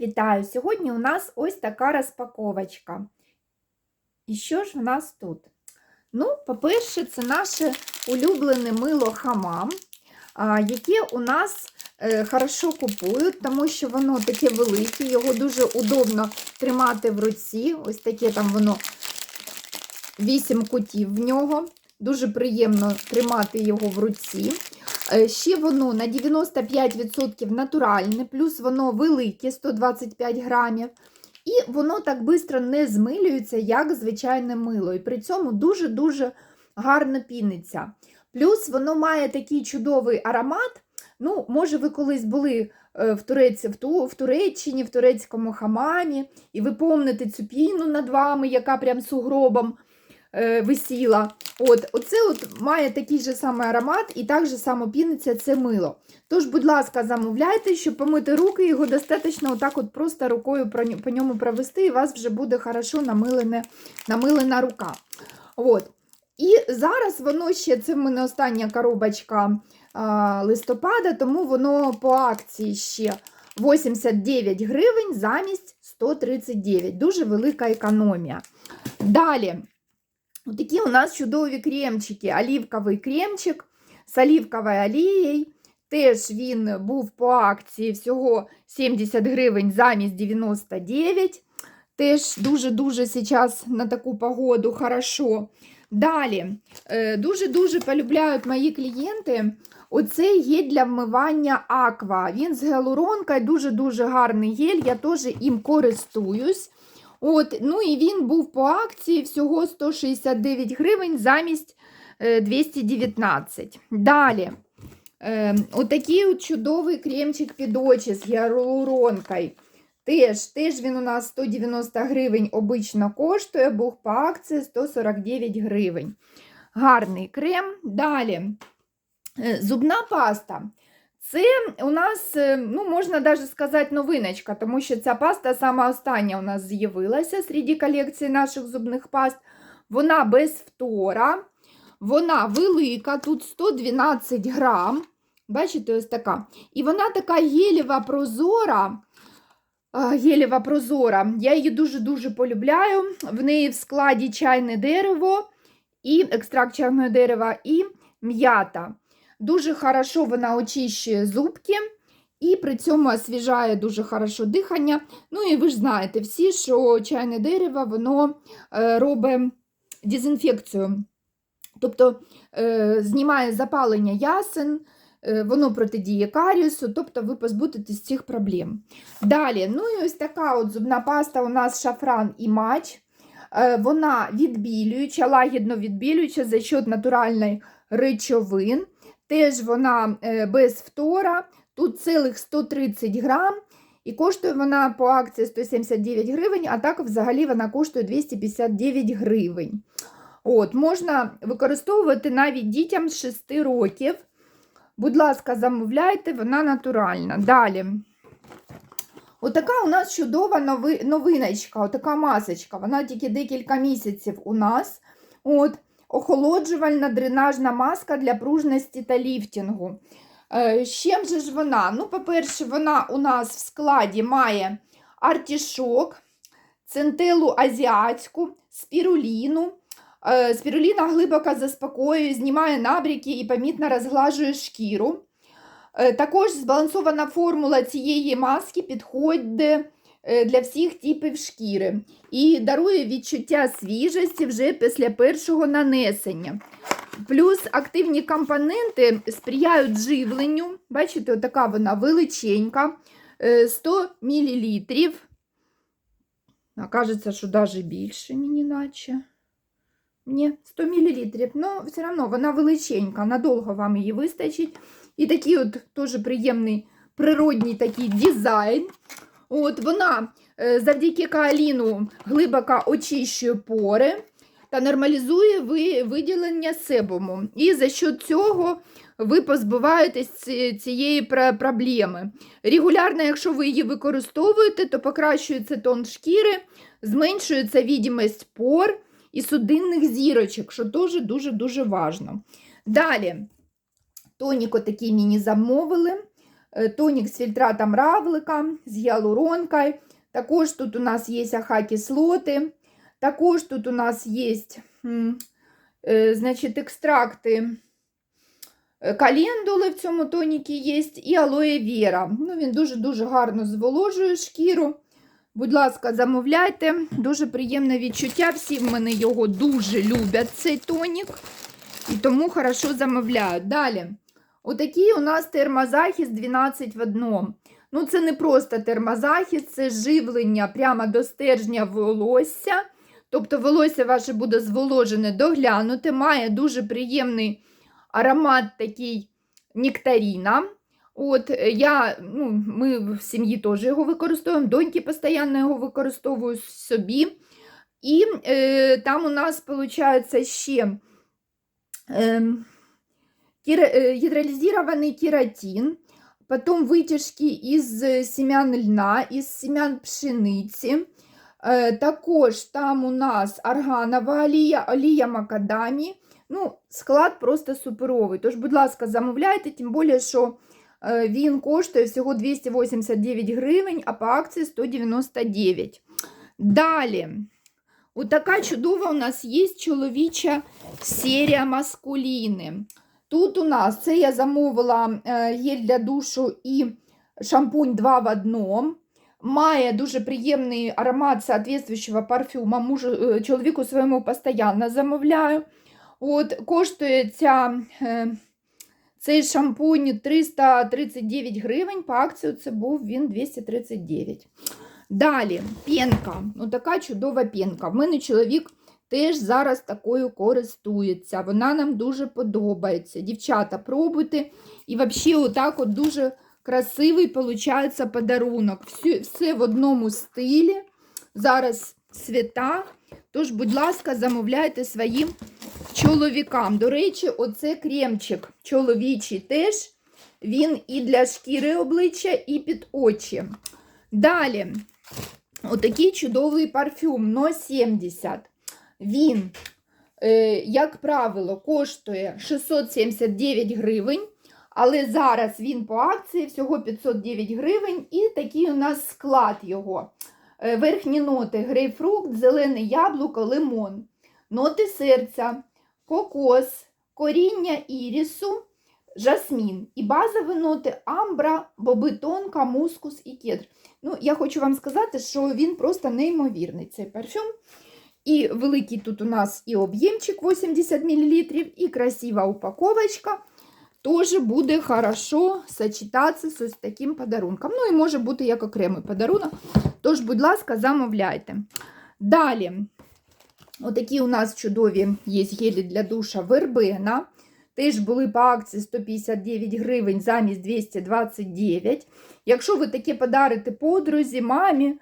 Вітаю! Сьогодні у нас ось така розпаковочка. І що ж в нас тут? Ну, по-перше, це наше улюблене мило хамам, яке у нас е, хорошо купують, тому що воно таке велике, його дуже удобно тримати в руці. Ось таке там воно 8 кутів в нього. Дуже приємно тримати його в руці. Е, Ще воно на 95% натуральне, плюс воно велике 125 грамів. І воно так швидко не змилюється, як звичайне мило. І при цьому дуже-дуже гарно піниться. Плюс воно має такий чудовий аромат. Ну, Може, ви колись були е, в, Туреці, в, Ту, в Туреччині, в турецькому хамамі, і ви помните цю піну над вами, яка прям сугробом висіла. От, Оце от має такий же самий аромат і так же само піниться це мило. Тож, будь ласка, замовляйте, щоб помити руки, його достатньо отак от просто рукою по ньому провести, і у вас вже буде хорошо намилене, намилена рука. От. І зараз воно ще, це в мене остання коробочка а, листопада, тому воно по акції ще 89 гривень замість 139. Дуже велика економія. Далі. Такі у нас чудові кремчики. Олівковий кремчик з олівковою олією. Теж він був по акції всього 70 гривень замість 99. Теж дуже-дуже зараз на таку погоду хорошо. Далі, дуже-дуже полюбляють мої клієнти. Оце є для вмивання аква. Він з гіалуронкою, дуже-дуже гарний гель, я теж їм користуюсь. От, Ну і він був по акції всього 169 гривень замість 219. Далі. Е, Отакий от чудовий кремчик під очі з гіалуронкою. Теж теж він у нас 190 гривень обично коштує, був по акції 149 гривень. Гарний крем. Далі. Е, Зубна паста. Це у нас, ну, можна навіть сказати, новиночка, тому що ця паста сама остання у нас з'явилася серед колекції наших зубних паст. Вона без втора, вона велика, тут 112 грам. Бачите, ось така. І вона така гелєва прозора. Гелєва прозора. Я її дуже-дуже полюбляю. В неї в складі чайне дерево, і екстракт чайного дерева, і м'ята. Дуже хорошо вона очищує зубки і при цьому освіжає дуже хорошо дихання. Ну і ви ж знаєте всі, що чайне дерево воно е, робить дезінфекцію, тобто е, знімає запалення ясен, е, воно протидіє каріусу, тобто ви позбудетесь цих проблем. Далі, ну і ось така от зубна паста у нас шафран і мач. Вона відбілююча, лагідно відбілююча за счет натуральних речовин. Теж вона без втора, тут цілих 130 грам, і коштує вона по акції 179 гривень, а так взагалі вона коштує 259 гривень. От, Можна використовувати навіть дітям з 6 років. Будь ласка, замовляйте, вона натуральна. Далі. Отака у нас чудова новиночка, отака масочка. Вона тільки декілька місяців у нас. От. Охолоджувальна дренажна маска для пружності та ліфтингу. З чим же ж вона? Ну, по-перше, вона у нас в складі має артішок, центелу азіатську, спіруліну. Спіруліна глибоко заспокоює, знімає набряки і помітно розглажує шкіру. Також збалансована формула цієї маски підходить для всіх типів шкіри і дарує відчуття свіжості вже після першого нанесення. Плюс активні компоненти сприяють живленню. Бачите, така вона величенька, 100 мл. А кажеться, що навіть більше мені наче. Ні, 100 мл. Ну, все одно вона величенька, надовго вам її вистачить. І такий от теж приємний природній такий дизайн. От Вона завдяки каоліну глибоко очищує пори та нормалізує виділення себуму. І за що цього ви позбуваєтесь цієї проблеми. Регулярно, якщо ви її використовуєте, то покращується тон шкіри, зменшується відомість пор і судинних зірочок, що теж дуже-дуже важливо. Далі, тонік отакий мені замовили. Е, тонік з фільтратом равлика, з гіалуронкою. Також тут у нас є аха-кислоти. Також тут у нас є е, значить, екстракти е, календули в цьому тонікі є і алоє віра. Ну, він дуже-дуже гарно зволожує шкіру. Будь ласка, замовляйте. Дуже приємне відчуття. Всі в мене його дуже люблять, цей тонік. І тому хорошо замовляють. Далі. Отакий у нас термозахист 12 в одному. Ну, це не просто термозахист, це живлення прямо до стержня волосся. Тобто волосся ваше буде зволожене, доглянуте, має дуже приємний аромат такий нектаріна. От я, ну, Ми в сім'ї теж його використовуємо, доньки постійно його використовують собі. І е, там у нас, виходить, ще е, е, гідролізований кератин, потім витяжки із семян льна, із семян пшениці. Е, також там у нас арганова олія, олія макадамі. Ну, Склад просто суперовий. Тож, будь ласка, замовляйте, тим більше, що е, він коштує всього 289 гривень, а по акції 199. Далі. Отака чудова у нас є чоловіча серія маскуліни. Тут у нас це я замовила е, гель для душу і шампунь 2 в одному. Має дуже приємний аромат соответствующего парфюма. Мужу, е, чоловіку своєму постійно замовляю. От, Коштує ця, е, цей шампунь 339 гривень. По акції це був він 239. Далі пінка. Ну, така чудова пінка. В мене чоловік теж зараз такою користується. Вона нам дуже подобається. Дівчата, пробуйте. І взагалі, отак от дуже красивий виходить подарунок. Все, все в одному стилі. Зараз свята. Тож, будь ласка, замовляйте своїм чоловікам. До речі, оце кремчик чоловічий теж. Він і для шкіри обличчя, і під очі. Далі, отакий чудовий парфюм но 70. Він, е, як правило, коштує 679 гривень. Але зараз він по акції всього 509 гривень, і такий у нас склад його. Е, Верхні ноти: грейпфрукт, зелене яблуко, лимон, ноти серця, кокос, коріння ірісу, жасмін. І базові ноти амбра, бобитонка, мускус і кедр. Ну, Я хочу вам сказати, що він просто неймовірний цей парфюм. І великий тут у нас і об'ємчик 80 мл, і красива упаковочка. Тоже буде хорошо сочетатися з ось таким подарунком. Ну і може бути як окремий подарунок. Тож, будь ласка, замовляйте. Далі, отакі у нас чудові є гелі для душа вербена. Теж були по акції 159 гривень замість 229. Якщо ви таке подарите подрузі, мамі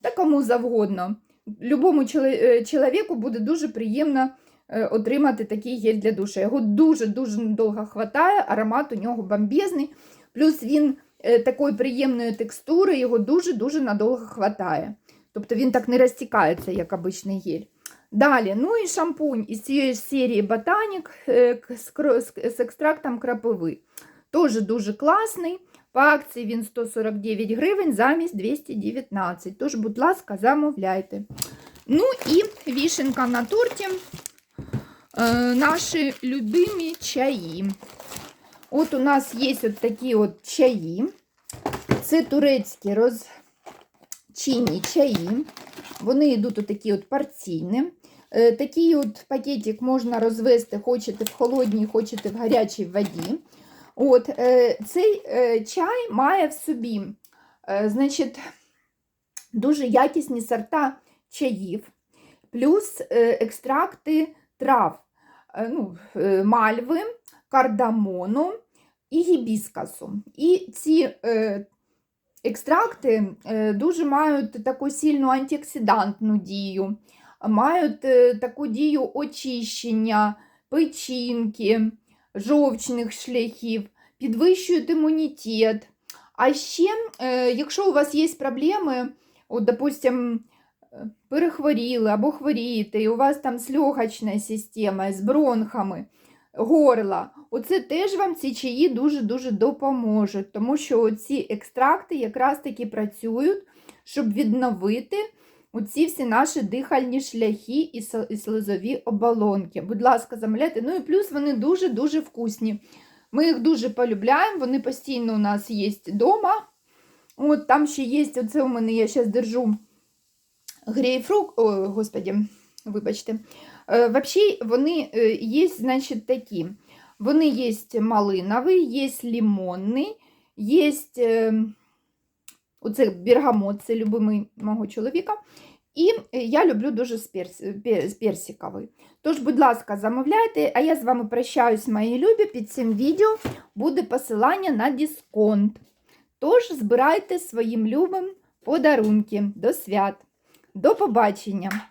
та кому завгодно, любому е, чоловіку буде дуже приємно е, отримати такий гель для душа. Його дуже-дуже довго хватає, аромат у нього бомбезний. Плюс він е, такої приємної текстури, його дуже-дуже надовго хватає. Тобто він так не розтікається, як обичний гель. Далі, ну і шампунь із цієї серії Ботанік з екстрактом крапиви. Теж дуже класний. По акції він 149 гривень замість 219. Тож, будь ласка, замовляйте. Ну і вішенка на торті. Е, наші любимі чаї. От у нас є от такі от чаї. Це турецькі розчинні чаї. Вони йдуть отакі от порційні. Е, такий от пакетик можна розвести, хочете в холодній, хочете в гарячій воді. От, е, Цей е, чай має в собі значить, дуже якісні сорта чаїв, плюс екстракти трав, ну, мальви, кардамону і гібіскасу. І ці екстракти дуже мають таку сильну антиоксидантну дію мають е, таку дію очищення, печінки, жовчних шляхів, підвищують імунітет. А ще, е, якщо у вас є проблеми, от, допустим, перехворіли або хворієте, і у вас там легочною системою, з бронхами, горла. Оце теж вам ці чаї дуже-дуже допоможуть, тому що ці екстракти якраз таки працюють, щоб відновити оці всі наші дихальні шляхи і слизові оболонки. Будь ласка, замовляйте. Ну і плюс вони дуже-дуже вкусні. Ми їх дуже полюбляємо, вони постійно у нас є вдома. От там ще є, оце у мене я зараз держу грейпфрукт, о, господі, вибачте. Е, Взагалі, вони е, є, значить, такі. Вони є малиновий, є лимонний, є оце бергамот, це любимий мого чоловіка. І е, я люблю дуже з, персиковий. Тож, будь ласка, замовляйте, а я з вами прощаюсь, мої любі. Під цим відео буде посилання на дисконт. Тож збирайте своїм любим подарунки до свят. До побачення!